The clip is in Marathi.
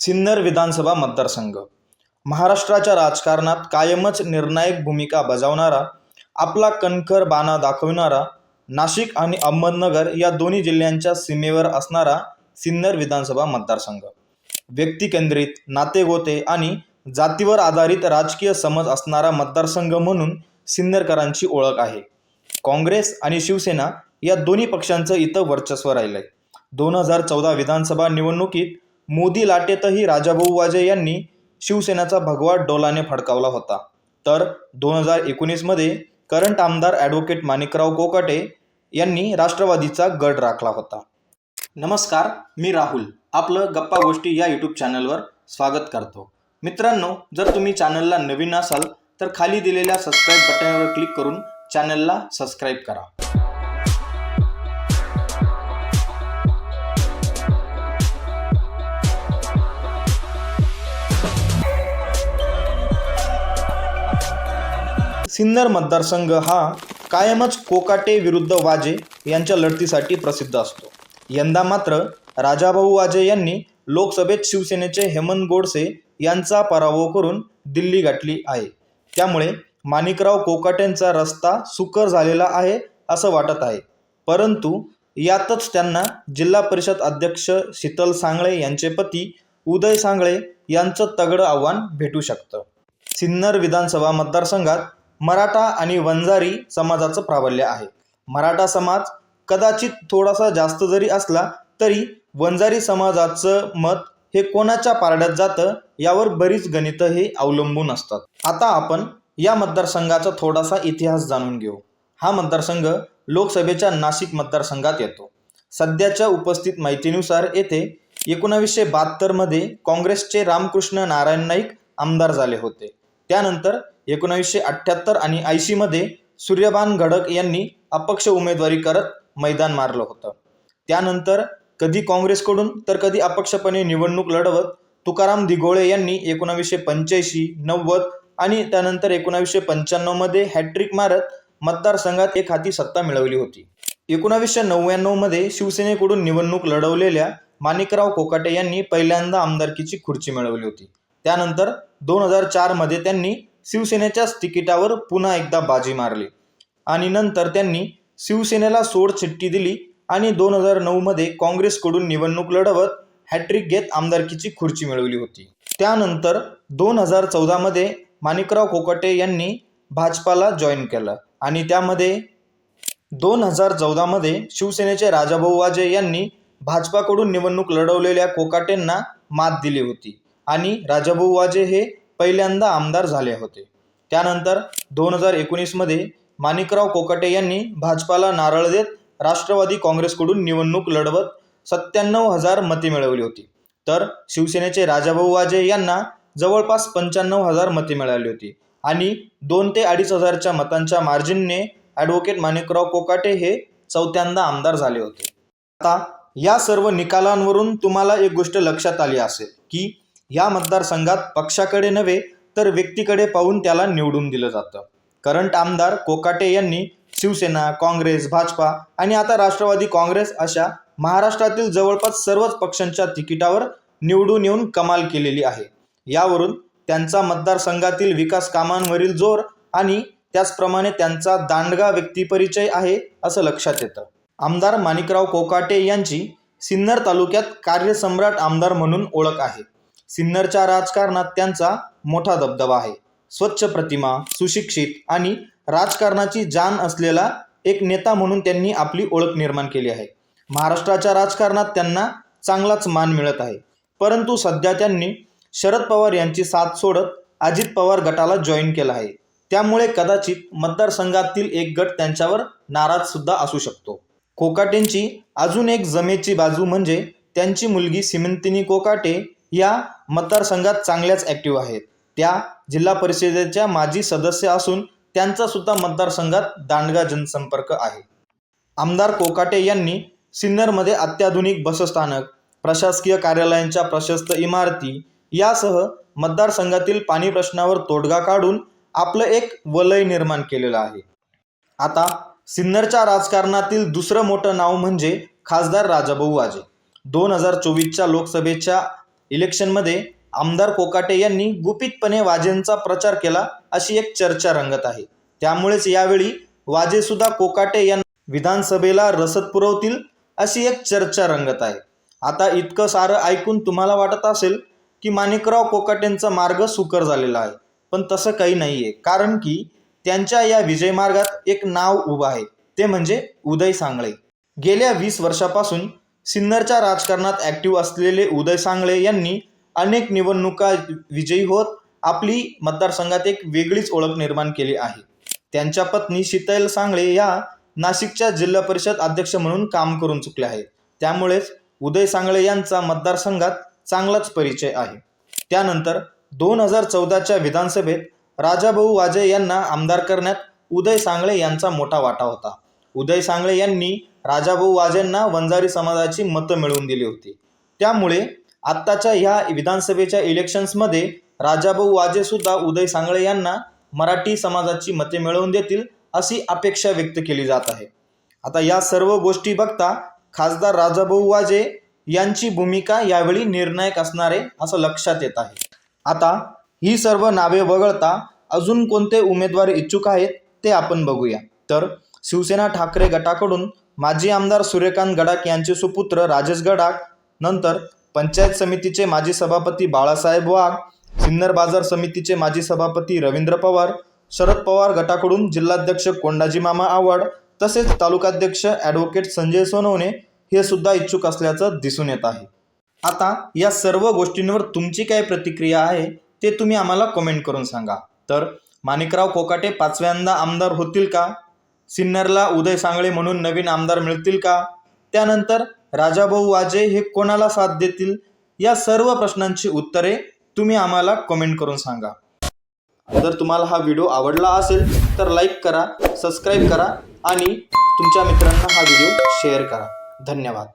सिन्नर विधानसभा मतदारसंघ. महाराष्ट्राच्या राजकारणात कायमच निर्णायक भूमिका बजावणारा आपला कणखर बाणा दाखविणारा नाशिक आणि अहमदनगर या दोन्ही जिल्ह्यांच्या सीमेवर असणारा सिन्नर विधानसभा मतदारसंघ. व्यक्तिकेंद्रित नातेगोते आणि जातीवर आधारित राजकीय समज असणारा मतदारसंघ म्हणून सिन्नरकरांची ओळख आहे. काँग्रेस आणि शिवसेना या दोन्ही पक्षांचं इथं वर्चस्व राहिलंय. दोन हजार चौदा विधानसभा निवडणुकीत मोदी लाटेतही राजाभाऊ वाजे यांनी शिवसेनेचा भगवा डोलाने फडकावला होता. तर दोन हजार एकोणीसमध्ये करंट आमदार ॲडव्होकेट माणिकराव कोकाटे यांनी राष्ट्रवादीचा गड राखला होता. नमस्कार मी राहुल. आपलं गप्पा गोष्टी या यूट्यूब चॅनलवर स्वागत करतो. मित्रांनो जर तुम्ही चॅनलला नवीन असाल तर खाली दिलेल्या सबस्क्राईब बटनवर क्लिक करून चॅनलला सबस्क्राईब करा. सिन्नर मतदारसंघ हा कायमच कोकाटे विरुद्ध वाजे यांच्या लढतीसाठी प्रसिद्ध असतो. यंदा मात्र राजाभाऊ वाजे यांनी लोकसभेत शिवसेनेचे हेमंत गोडसे यांचा पराभव करून दिल्ली गाठली आहे. त्यामुळे माणिकराव कोकाटेंचा रस्ता सुकर झालेला आहे असं वाटत आहे. परंतु यातच त्यांना जिल्हा परिषद अध्यक्ष शीतल सांगळे यांचे पती उदय सांगळे यांचं तगडं आव्हान भेटू शकतं. सिन्नर विधानसभा मतदारसंघात मराठा आणि वंजारी समाजाचं प्राबल्य आहे. मराठा समाज कदाचित थोडासा जास्त जरी असला तरी वंजारी समाजाचं मत हे कोणाच्या पारड्यात जातं यावर बरीच गणितं हे अवलंबून असतात. आता आपण या मतदारसंघाचा थोडासा इतिहास जाणून घेऊ. हा मतदारसंघ लोकसभेच्या नाशिक मतदारसंघात येतो. सध्याच्या उपस्थित माहितीनुसार येथे एकोणावीसशे बहात्तरमध्ये काँग्रेसचे रामकृष्ण नारायण नाईक आमदार झाले होते. त्यानंतर एकोणावीसशे अठ्ठ्याहत्तर आणि ऐंशीमध्ये सूर्यभान घडक यांनी अपक्ष उमेदवारी करत मैदान मारलं होतं. त्यानंतर कधी काँग्रेसकडून तर कधी अपक्षपणे निवडणूक लढवत तुकाराम दिघोळे यांनी एकोणावीसशे पंच्याऐंशी नव्वद आणि त्यानंतर एकोणावीसशे पंच्याण्णवमध्ये हॅट्रिक मारत मतदारसंघात एक हाती सत्ता मिळवली होती. एकोणावीसशे नव्याण्णवमध्ये शिवसेनेकडून निवडणूक लढवलेल्या माणिकराव कोकाटे यांनी पहिल्यांदा आमदारकीची खुर्ची मिळवली होती. त्यानंतर दोन हजार चारमध्ये त्यांनी शिवसेनेच्याच तिकिटावर पुन्हा एकदा बाजी मारली. आणि नंतर त्यांनी शिवसेनेला सोड चिठ्ठी दिली आणि दोन हजार नऊमध्ये काँग्रेसकडून निवडणूक लढवत हॅट्रिक घेत आमदारकीची खुर्ची मिळवली होती. त्यानंतर दोन हजार चौदामध्ये माणिकराव कोकाटे यांनी भाजपाला जॉईन केलं आणि त्यामध्ये दोन हजार चौदामध्ये शिवसेनेचे राजाभाऊ वाजे यांनी भाजपाकडून निवडणूक लढवलेल्या कोकाटेंना मात दिली होती. आणि राजाभाऊ वाजे हे पहिल्यांदा आमदार झाले होते. त्यानंतर दोन हजार एकोणीसमध्ये माणिकराव कोकाटे यांनी भाजपाला नारळ देत राष्ट्रवादी काँग्रेसकडून निवडणूक लढवत सत्त्याण्णव हजार मते मिळवली होती. तर शिवसेनेचे राजाभाऊ वाजे यांना जवळपास पंच्याण्णव हजार मते मिळाली होती आणि दोन ते अडीच हजारच्या मतांच्या मार्जिनने ॲडव्होकेट माणिकराव कोकाटे हे चौथ्यांदा आमदार झाले होते. आता या सर्व निकालांवरून तुम्हाला एक गोष्ट लक्षात आली असेल की या मतदारसंघात पक्षाकडे नव्हे तर व्यक्तीकडे पाहून त्याला निवडून दिलं जातं. करंट आमदार कोकाटे यांनी शिवसेना काँग्रेस भाजपा आणि आता राष्ट्रवादी काँग्रेस अशा महाराष्ट्रातील जवळपास सर्वच पक्षांच्या तिकिटावर निवडून येऊन कमाल केलेली आहे. यावरून त्यांचा मतदारसंघातील विकास कामांवरील जोर आणि त्याचप्रमाणे त्यांचा दांडगा व्यक्तिपरिचय आहे असं लक्षात येतं. आमदार माणिकराव कोकाटे यांची सिन्नर तालुक्यात कार्यसम्राट आमदार म्हणून ओळख आहे. सिन्नरच्या राजकारणात त्यांचा मोठा दबदबा आहे. स्वच्छ प्रतिमा सुशिक्षित आणि राजकारणाची जाण असलेला एक नेता म्हणून त्यांनी आपली ओळख निर्माण केली आहे. महाराष्ट्राच्या राजकारणात त्यांना चांगलाच मान मिळत आहे. परंतु सध्या त्यांनी शरद पवार यांची साथ सोडत अजित पवार गटाला जॉईन केला आहे. त्यामुळे कदाचित मतदारसंघातील एक गट त्यांच्यावर नाराज सुद्धा असू शकतो. कोकाटेंची अजून एक जमेची बाजू म्हणजे त्यांची मुलगी सिमंतिनी कोकाटे या मतदारसंघात चांगल्याच ॲक्टिव्ह आहेत. त्या जिल्हा परिषदेच्या माजी सदस्य असून त्यांचा सुद्धा मतदारसंघात दांडगा जनसंपर्क आहे. आमदार कोकाटे यांनी सिन्नरमध्ये अत्याधुनिक बसस्थानक प्रशासकीय कार्यालयांच्या प्रशस्त इमारती यासह मतदारसंघातील पाणी प्रश्नावर तोडगा काढून आपलं एक वलय निर्माण केलेलं आहे. आता सिन्नरच्या राजकारणातील दुसरं मोठं नाव म्हणजे खासदार राजाभाऊ वाजे. दोन हजार चोवीसच्या लोकसभेच्या इलेक्शनमध्ये आमदार कोकाटे यांनी गुपितपणे वाजेंचा प्रचार केला अशी एक चर्चा रंगत आहे. त्यामुळेच यावेळी वाजे सुद्धा कोकाटे यांना विधानसभेला रसद पुरवतील अशी एक चर्चा रंगत आहे. आता इतकं सारं ऐकून तुम्हाला वाटत असेल की माणिकराव कोकाटेंचा मार्ग सुकर झालेला आहे. पण तसं काही नाही आहे कारण की त्यांच्या या विजय मार्गात एक नाव उभं आहे. ते म्हणजे उदय सांगळे. गेल्या वीस वर्षापासून सिन्नरच्या राजकारणात ॲक्टिव्ह असलेले उदय सांगळे यांनी अनेक निवडणुका विजयी होत आपली मतदारसंघात एक वेगळीच ओळख निर्माण केली आहे. त्यांच्या पत्नी शीतल सांगळे या नाशिकच्या जिल्हा परिषद अध्यक्ष म्हणून काम करून चुकले आहेत त्यामुळेच उदय सांगळे यांचा मतदारसंघात चांगलाच परिचय आहे. त्यानंतर दोन हजार चौदाच्या विधानसभेत राजाभाऊ वाजे यांना आमदार करण्यात उदय सांगळे यांचा मोठा वाटा होता. उदय सांगळे यांनी राजाभाऊ वाजेंना वंजारी समाजाची मतं मिळवून दिली होती. त्यामुळे आत्ताच्या ह्या विधानसभेच्या इलेक्शन्समध्ये राजाभाऊ वाजे सुद्धा उदय सांगळे यांना मराठी समाजाची मते मिळवून देतील अशी अपेक्षा व्यक्त केली जात आहे. आता या सर्व गोष्टी बघता खासदार राजाभाऊ वाजे यांची भूमिका यावेळी निर्णायक असणार आहे असं लक्षात येत आहे. आता ही सर्व नावे वगळता अजून कोणते उमेदवार इच्छुक आहेत ते आपण बघूया. तर शिवसेना ठाकरे गटाकडून माजी आमदार सूर्यकांत गडाख यांचे सुपुत्र राजेश गडाख नंतर पंचायत समितीचे माजी सभापती बाळासाहेब वाघ सिन्नर बाजार समितीचे माजी सभापती रवींद्र पवार शरद पवार गटाकडून जिल्हाध्यक्ष कोंडाजी मामा आवड तसेच तालुकाध्यक्ष ॲडव्होकेट संजय सोनवणे हे सुद्धा इच्छुक असल्याचं दिसून येत आहे. आता या सर्व गोष्टींवर तुमची काय प्रतिक्रिया आहे ते तुम्ही आम्हाला कमेंट करून सांगा. तर माणिकराव कोकाटे पाचव्यांदा आमदार होतील का? सिन्नरला उदय सांगळे म्हणून नवीन आमदार मिळतील का? त्यानंतर राजाभाऊ वाजे हे कोणाला साथ देतील? या सर्व प्रश्नांची उत्तरे तुम्ही आम्हाला कमेंट करून सांगा. जर तुम्हाला हा व्हिडिओ आवडला असेल तर लाईक करा सबस्क्राईब करा आणि तुमच्या मित्रांना हा व्हिडिओ शेअर करा. धन्यवाद.